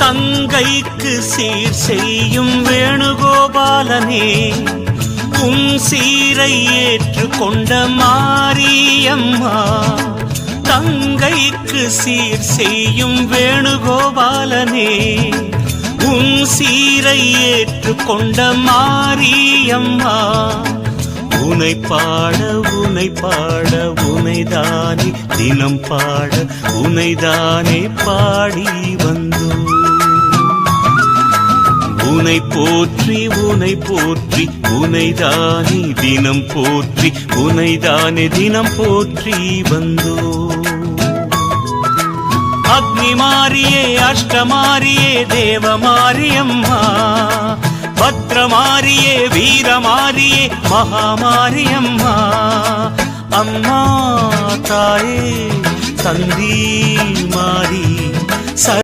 தங்கைக்கு சீர் செய்யும் வேணுகோபாலனே உன் சீரை ஏற்றுக்கொண்ட மாரியம்மா தங்கைக்கு சீர் செய்யும் வேணுகோபாலனே உன் சீரை ஏற்றுக்கொண்ட மாரியம்மா உனை பாட உனை பாட உனைதானே தினம் பாட உனைதானே பாடி வந்தோம். உனை போற்றி உனை போற்றி உனைதானே தினம் போற்றி உனைதானே தினம் போற்றி வந்தோ. அக்னி மாறியே அஷ்டமாரியே தேவமாரியம்மா பத்ரமாரியே வீரமாரியே மகாமாரியம்மா அம்மா தாயே தந்தி